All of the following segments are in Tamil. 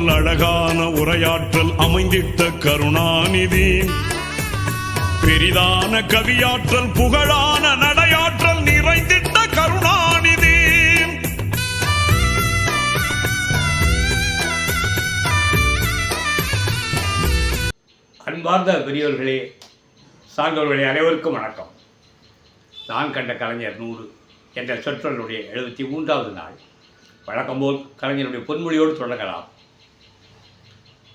அறிவாற்றல் அழகான உரையாற்றல் அமைந்திட்ட கருணாநிதி. பெரிதான கவியாற்றல் புகழான நடையாற்றல் நிறைந்திட்ட கருணாநிதி. அன்பார்ந்த பெரியவர்களே சார்ந்தவர்களே அனைவருக்கும் வணக்கம். நான் கண்ட கலைஞர் நூறு என்ற சொற்றொடருடைய எழுபத்தி மூன்றாவது நாள். வழக்கம்போல் கலைஞருடைய பொன்மொழியோடு தொடங்கலாம்.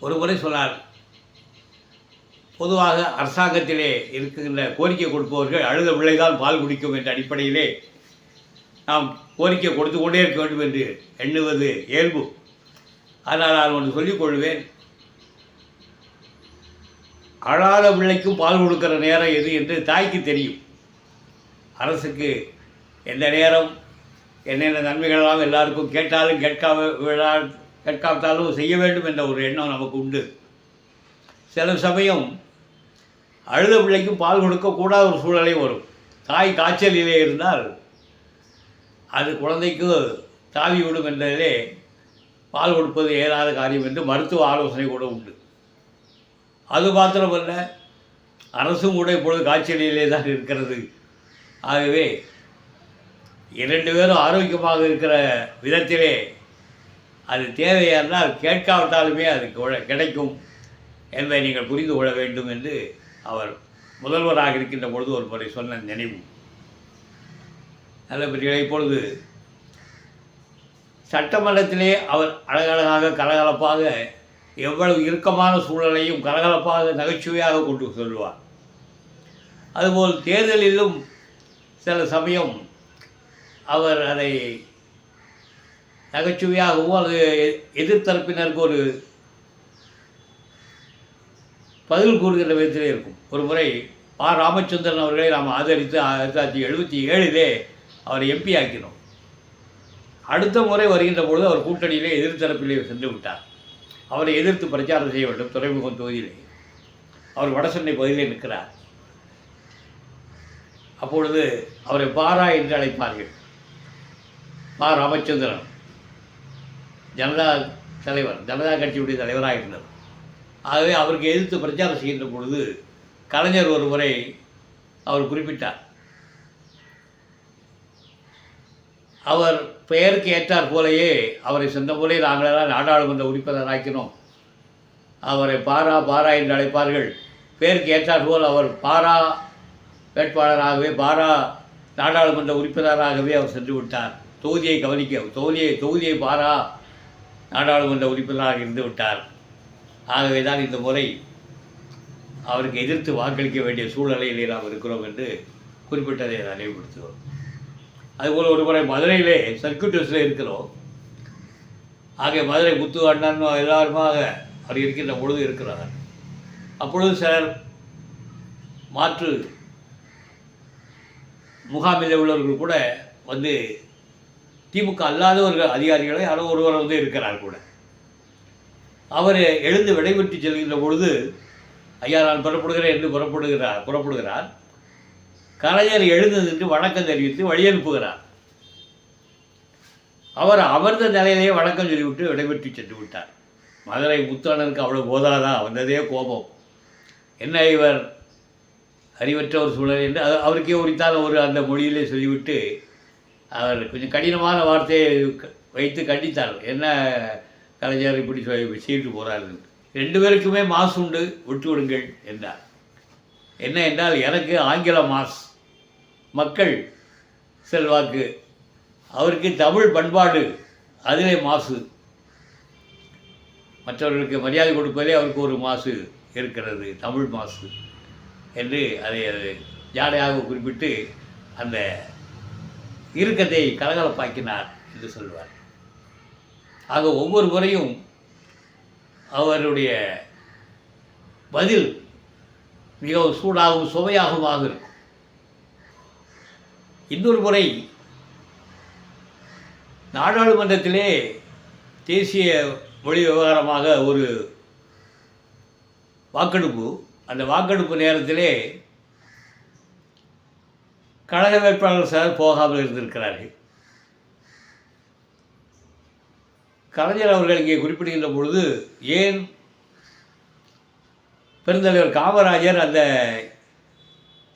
ஒரு முறை சொன்னார் பொதுவாக அரசாங்கத்திலே இருக்கின்ற கோரிக்கை கொடுப்பவர்கள் அழுத பிள்ளைதான் பால் குடிக்கும் என்ற அடிப்படையிலே நாம் கோரிக்கை கொடுத்து கொண்டே இருக்க வேண்டும் என்று எண்ணுவது இயல்பு. ஆனால் நான் ஒன்று சொல்லிக் கொள்வேன். அழாத பிள்ளைக்கும் பால் கொடுக்கிற நேரம் எது என்று தாய்க்கு தெரியும். அரசுக்கு எந்த நேரம் என்னென்ன நன்மைகளெல்லாம் எல்லாருக்கும் கேட்டாலும் கேட்காம விழா எட்காலத்தாலும் செய்ய வேண்டும் என்ற ஒரு எண்ணம் நமக்கு உண்டு. சில சமயம் அழுத பிள்ளைக்கும் பால் கொடுக்கக்கூடாத ஒரு சூழலே வரும். தாய் காய்ச்சலிலே இருந்தால் அது குழந்தைக்கு தாவி விடும் என்றதிலே பால் கொடுப்பது இயலாத காரியம் என்று மருத்துவ ஆலோசனை கூட உண்டு. அது மாத்திரமல்ல அரசும் கூட இப்பொழுது காய்ச்சலிலே தான் இருக்கிறது. ஆகவே இரண்டு பேரும் ஆரோக்கியமாக இருக்கிற விதத்திலே அது தேவையானால் கேட்காவிட்டாலுமே அது கிடைக்கும் என்பதை நீங்கள் புரிந்து கொள்ள வேண்டும் என்று அவர் முதல்வராக இருக்கின்ற பொழுது ஒரு முறை சொன்ன நினைவு. நல்ல இப்பொழுது சட்டமன்றத்திலே அவர் அழகழகாக கலகலப்பாக எவ்வளவு இறுக்கமான சூழலையும் கலகலப்பாக நகைச்சுவையாக கொண்டு சொல்லுவார். அதுபோல் தேர்தலிலும் சில சமயம் அவர் அதை நகைச்சுவையாகவும் அது எதிர்த்தரப்பினருக்கு ஒரு பதில் கூறுகின்ற விதத்திலே இருக்கும். ஒரு முறை ஆர் ராமச்சந்திரன் அவர்களை நாம் ஆதரித்து ஆயிரத்தி தொள்ளாயிரத்தி எழுபத்தி ஏழிலே அவரை எம்பி ஆக்கினோம். அடுத்த முறை வருகின்ற பொழுது அவர் கூட்டணியிலே எதிர்த்தரப்பிலே சென்று விட்டார். அவரை எதிர்த்து பிரச்சாரம் செய்ய வேண்டும். துறைமுகம் தொகுதியிலே. அவர் வடசென்னை பகுதியிலே நிற்கிறார். அப்பொழுது அவரை பாரா என்று அழைப்பார்கள். பா. ராமச்சந்திரன். ஜனதா தலைவர் ஜனதா கட்சியுடைய தலைவராக இருந்தார் ஆகவே அவருக்கு எதிர்த்து பிரச்சாரம் செய்கின்ற பொழுது கலைஞர் ஒரு முறை அவர் குறிப்பிட்டார். அவர் பெயருக்கு ஏற்றார் போலேயே அவரை சொந்த போலே நாங்களெல்லாம் நாடாளுமன்ற உறுப்பினராக்கினோம் அவரை பாரா பாரா என்று அழைப்பார்கள். பெயருக்கு ஏற்றார் போல் அவர் பாரா வேட்பாளராகவே பாரா நாடாளுமன்ற உறுப்பினராகவே அவர் சென்று விட்டார். தொகுதியை கவனிக்க தொகுதியை தொகுதியை பாரா நாடாளுமன்ற உறுப்பினராக இருந்து விட்டார் ஆகவே தான் இந்த முறை அவருக்கு எதிர்த்து வாக்களிக்க வேண்டிய சூழ்நிலையிலே நாம் இருக்கிறோம் என்று குறிப்பிட்டதை நான் நினைவுபடுத்துகிறோம். அதுபோல் ஒரு முறை மதுரையிலே சர்க்கியூட் ஹவுஸில் இருக்கிறோம். ஆகிய மதுரை முத்து அண்ணன் எல்லாருமாக அவர் இருக்கின்ற பொழுது இருக்கிறார். அப்பொழுது சிலர் மாற்று முகாமில் உள்ளவர்கள் கூட வந்து திமுக அல்லாத ஒரு அதிகாரிகளை யாரோ ஒருவர் வந்து இருக்கிறார் கூட. அவர் எழுந்து விடைபெற்று செல்கின்ற பொழுது ஐயா நான் புறப்படுகிறேன் என்று புறப்படுகிறார் புறப்படுகிறார். கலைஞர் எழுந்து நின்று வணக்கம் தெரிவித்து வழியனுப்புகிறார் அவர் அமர்ந்த நிலையிலேயே வணக்கம் சொல்லிவிட்டு விடைபெற்று சென்று விட்டார். மதுரை முத்தண்ணனுக்கு அவ்வளோ போதாதா? வந்ததே கோபம். என்ன இவர் அறிவற்ற ஒரு சூழல் என்று அவருக்கே உரித்தான ஒரு அந்த மொழியிலே சொல்லிவிட்டு அவர் கொஞ்சம் கடினமான வார்த்தையை க- வைத்து கண்டித்தார் என்ன கலைஞர் இப்படி சொல்லி சீட்டு ரெண்டு பேருக்குமே மாசு உண்டு விட்டு விடுங்கள் என்றார். என்ன என்றால் எனக்கு ஆங்கில மாஸ். மக்கள் செல்வாக்கு. அவருக்கு தமிழ் பண்பாடு அதிலே மாசு. மற்றவர்களுக்கு மரியாதை கொடுப்பதே அவருக்கு ஒரு மாசு இருக்கிறது தமிழ் மாசு என்று அதை அது ஜாடையாக குறிப்பிட்டு அந்த இருக்கதை கலகலப்பாக்கினார் என்று சொல்வார். ஆக ஒவ்வொரு முறையும் அவருடைய பதில் மிகவும் சூடாகவும் சுவையாகவுமாக இருக்கும். இன்னொரு முறை நாடாளுமன்றத்திலே தேசிய மொழி விவகாரமாக ஒரு வாக்கெடுப்பு அந்த வாக்கெடுப்பு நேரத்திலே கழக வேட்பாளர் சார் போகாமல் இருந்திருக்கிறார்கள். கலைஞர் அவர்கள் இங்கே குறிப்பிடுகின்ற பொழுது ஏன் பெருந்தலைவர் காமராஜர் அந்த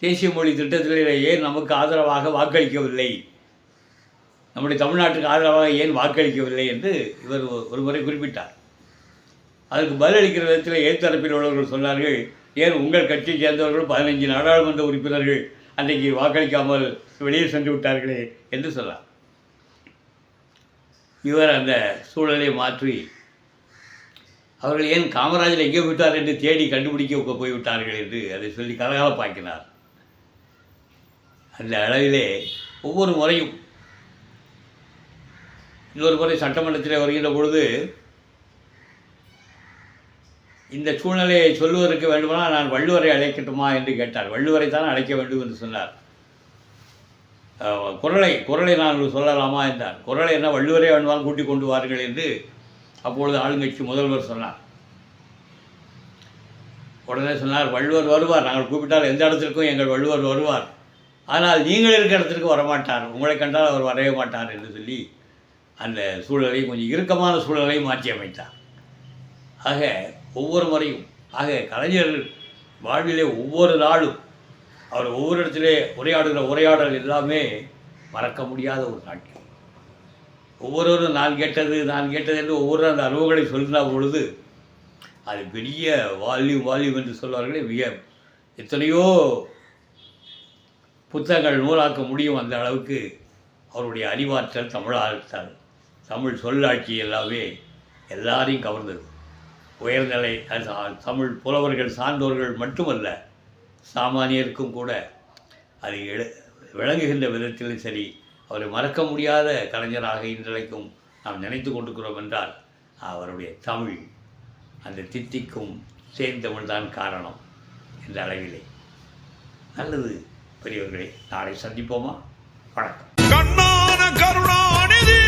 தேசிய மொழி திட்டத்திலே ஏன் நமக்கு ஆதரவாக வாக்களிக்கவில்லை? நம்முடைய தமிழ்நாட்டுக்கு ஆதரவாக ஏன் வாக்களிக்கவில்லை என்று இவர் ஒரு முறை குறிப்பிட்டார். அதற்கு பதிலளிக்கிற விதத்தில் எதிர்த்தரப்பில் உள்ளவர்கள் சொன்னார்கள் ஏன் உங்கள் கட்சியை சேர்ந்தவர்கள் பதினைஞ்சு நாடாளுமன்ற உறுப்பினர்கள் அன்றைக்கு வாக்களிக்காமல் வெளியே சென்று விட்டார்களே என்று சொல்லலாம். இவர் அந்த சூழலை மாற்றி அவர்கள் ஏன் காமராஜர் எங்கே விட்டார் என்று தேடி கண்டுபிடிக்க போய்விட்டார்கள் என்று அதை சொல்லி கலகலப்பாக்கினார். அந்த அளவிலே ஒவ்வொரு முறையும் இன்னொரு முறை சட்டமன்றத்தில் வருகின்ற பொழுது இந்த சூழ்நிலையை சொல்லுவதற்கு வேண்டுமானால் நான் வள்ளுவரை அழைக்கட்டுமா என்று கேட்டார். வள்ளுவரை தான் அழைக்க வேண்டும் என்று சொன்னார். குரலை குரலை நான் சொல்லலாமா என்றார். குரலை என்ன வள்ளுவரை வேண்டுமானால் கூட்டிக் கொண்டு வாருங்கள் என்று அப்பொழுது ஆளுங்கட்சி முதல்வர் சொன்னார். உடனே சொன்னார் வள்ளுவர் வருவார். நாங்கள் கூப்பிட்டால் எந்த இடத்திற்கும் எங்கள் வள்ளுவர் வருவார். ஆனால் நீங்கள் இருக்கிற இடத்திற்கு வரமாட்டார். உங்களை கண்டால் அவர் வரவே மாட்டார் என்று சொல்லி அந்த சூழலை கொஞ்சம் இறுக்கமான சூழலை மாற்றி அமைத்தார். ஆக ஒவ்வொரு முறையும். ஆக கலைஞர் வாழ்விலே ஒவ்வொரு நாளும் அவர் ஒவ்வொரு இடத்திலே உரையாடுகிற உரையாடல் எல்லாமே மறக்க முடியாத ஒரு நாட்கள். ஒவ்வொருவரும் நான் கேட்டது நான் கேட்டது என்று ஒவ்வொரு அந்த அளவுகளை சொல்கிற பொழுது அது பெரிய வால்யூம் வால்யூம் என்று சொல்வார்களே மிக எத்தனையோ புத்தகங்கள் நூலாக்க முடியும் அந்த அளவுக்கு அவருடைய அறிவாற்றல் தமிழாற்றல் தமிழ் சொல்லாட்சி எல்லாமே எல்லாரையும் கவர்ந்தது. உயர்நிலை தமிழ் புலவர்கள் சார்ந்தோர்கள் மட்டுமல்ல சாமானியருக்கும் கூட அது எழு விளங்குகின்ற விதத்திலும் சரி அவரை மறக்க முடியாத கலைஞராக இன்றைக்கும் நாம் நினைத்து கொண்டிருக்கிறோம் என்றால் அவருடைய தமிழ் அந்த தித்திக்கும் சேர்ந்தவன்தான் காரணம் என்ற அளவிலே. நல்லது பெரியவர்களை நாளை சந்திப்போமா? வணக்கம். கண்ணான கருணாநிதி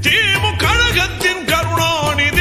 திமுக கழகத்தின் கருணாநிதி.